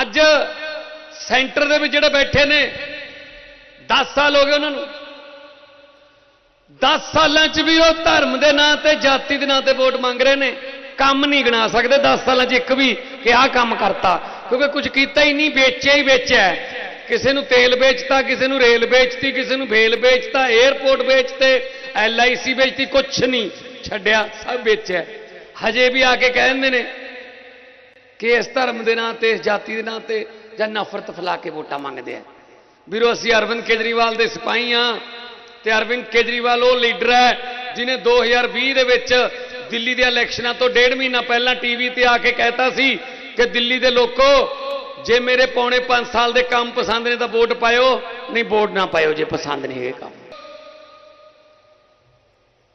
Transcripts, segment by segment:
ਅੱਜ ਸੈਂਟਰ ਦੇ ਵਿੱਚ ਜਿਹੜੇ ਬੈਠੇ ਨੇ 10 ਸਾਲ ਹੋ ਗਏ ਉਹਨਾਂ ਨੂੰ। 10 ਸਾਲਾਂ 'ਚ ਵੀ ਉਹ ਧਰਮ ਦੇ ਨਾਂ ਤੇ, ਜਾਤੀ ਦੇ ਨਾਂ ਤੇ ਵੋਟ ਮੰਗ ਰਹੇ ਨੇ। ਕੰਮ ਨਹੀਂ ਗਿਣਾ ਸਕਦੇ। 10 ਸਾਲਾਂ 'ਚ ਇੱਕ ਵੀ ਕਿ ਆਹ ਕੰਮ ਕਰਤਾ। ਕਿਉਂਕਿ ਕੁਝ ਕੀਤਾ ਹੀ ਨਹੀਂ, ਵੇਚਿਆ ਹੀ ਵੇਚਿਆ ਕਿਸੇ ਨੂੰ ਤੇਲ ਵੇਚਤਾ, ਕਿਸੇ ਨੂੰ ਰੇਲ ਵੇਚਤੀ, ਕਿਸੇ ਨੂੰ ਫੇਲ ਵੇਚਤਾ 에어ਪੋਰਟ ਵੇਚਤੇ, ਐਲਆਈਸੀ ਵੇਚਤੀ, ਕੁਛ ਨਹੀਂ। ਛੱਡਿਆ, ਸਭ ਵੇਚਿਆ। ਹਜੇ ਵੀ ਆ ਕੇ ਕਹਿੰਦੇ ਨੇ ਕਿ ਇਸ ਧਰਮ ਦੇ ਨਾਂ ਤੇ, ਇਸ ਜਾਤੀ ਦੇ ਨਾਂ ਤੇ ਜਾਂ ਨਫ਼ਰਤ ਫੈਲਾ ਕੇ ਵੋਟਾਂ ਮੰਗਦੇ ਆ। ਵੀਰੋ, ਅਸੀਂ ਅਰਵਿੰਦ ਕੇਜਰੀਵਾਲ ਦੇ ਸਿਪਾਹੀ ਆ ਤੇ ਅਰਵਿੰਦ ਕੇਜਰੀਵਾਲ ਉਹ ਲੀਡਰ ਹੈ ਜਿਨੇ 2020 ਦੇ ਵਿੱਚ ਦਿੱਲੀ ਦੇ ਇਲੈਕਸ਼ਨਾਂ ਤੋਂ ਡੇਢ ਮਹੀਨਾ ਪਹਿਲਾਂ ਟੀਵੀ ਤੇ ਆ ਕੇ ਕਹਿਤਾ ਸੀ ਕਿ ਦਿੱਲੀ ਦੇ ਲੋਕੋ, ਜੇ ਮੇਰੇ ਪੌਣੇ 5 ਸਾਲ ਦੇ ਕੰਮ ਪਸੰਦ ਨੇ ਤਾਂ ਵੋਟ ਪਾਇਓ, ਨਹੀਂ ਵੋਟ ਨਾ ਪਾਇਓ ਜੇ ਪਸੰਦ ਨਹੀਂ ਹੈਗੇ ਕੰਮ।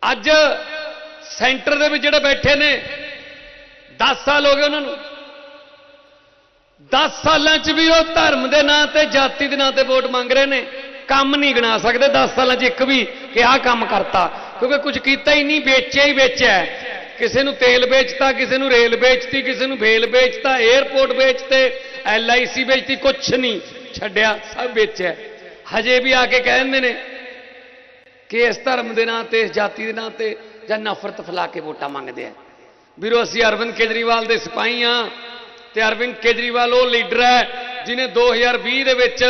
ਅੱਜ ਸੈਂਟਰ ਦੇ ਵਿੱਚ ਜਿਹੜੇ ਬੈਠੇ ਨੇ 10 ਸਾਲ ਹੋ ਗਏ ਉਹਨਾਂ ਨੂੰ। 10 ਸਾਲਾਂ 'ਚ ਵੀ ਉਹ ਧਰਮ ਦੇ ਨਾਂ ਤੇ, ਜਾਤੀ ਦੇ ਨਾਂ ਤੇ ਵੋਟ ਮੰਗ ਰਹੇ ਨੇ। ਕੰਮ ਨਹੀਂ ਗਿਣਾ ਸਕਦੇ। 10 ਸਾਲਾਂ 'ਚ ਇੱਕ ਵੀ ਕਿ ਆਹ ਕੰਮ ਕਰਤਾ। ਕਿਉਂਕਿ ਕੁਝ ਕੀਤਾ ਹੀ ਨਹੀਂ, ਵੇਚਿਆ ਹੀ ਵੇਚਿਆ ਕਿਸੇ ਨੂੰ ਤੇਲ ਵੇਚਤਾ, ਕਿਸੇ ਨੂੰ ਰੇਲ ਵੇਚਤੀ, ਕਿਸੇ ਨੂੰ ਵੇਲ ਵੇਚਤਾ 에어ਪੋਰਟ ਵੇਚਤੇ ਐਲਆਈਸੀ ਵੇਚਤੀ, ਕੁਛ ਨਹੀਂ ਛੱਡਿਆ, ਸਭ ਵੇਚਿਆ। ਹਜੇ ਵੀ ਆ ਕੇ ਕਹਿੰਦੇ ਨੇ ਕਿ ਇਸ ਧਰਮ ਦੇ ਨਾਂ ਤੇ, ਇਸ ਜਾਤੀ ਦੇ ਨਾਂ ਤੇ ਜਾਂ ਨਫ਼ਰਤ ਫੈਲਾ ਕੇ ਵੋਟਾਂ ਮੰਗਦੇ ਆ। ਵੀਰੋ, ਅਸੀਂ ਅਰਵਿੰਦ ਕੇਜਰੀਵਾਲ ਦੇ ਸਿਪਾਹੀ ਆ ਤੇ ਅਰਵਿੰਦ ਕੇਜਰੀਵਾਲ ਉਹ ਲੀਡਰ ਹੈ, ਜਿਨੇ 2020 ਦੇ ਵਿੱਚ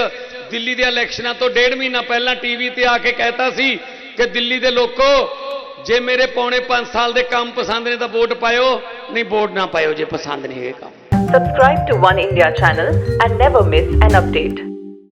ਦਿੱਲੀ ਦੇ ਇਲੈਕਸ਼ਨਾਂ ਤੋਂ ਡੇਢ ਮਹੀਨਾ ਪਹਿਲਾਂ ਟੀਵੀ ਤੇ ਆ ਕੇ ਕਹਿਤਾ ਸੀ ਕਿ ਦਿੱਲੀ ਦੇ ਲੋਕੋ, ਜੇ ਮੇਰੇ ਪੌਣੇ 5 ਸਾਲ ਦੇ ਕੰਮ ਪਸੰਦ ਨੇ ਤਾਂ ਵੋਟ ਪਾਇਓ, ਨਹੀਂ ਵੋਟ ਨਾ ਪਾਇਓ ਜੇ ਪਸੰਦ ਨਹੀਂ ਹੈਗੇ ਕੰਮ subscribe to One India channel and never miss an update.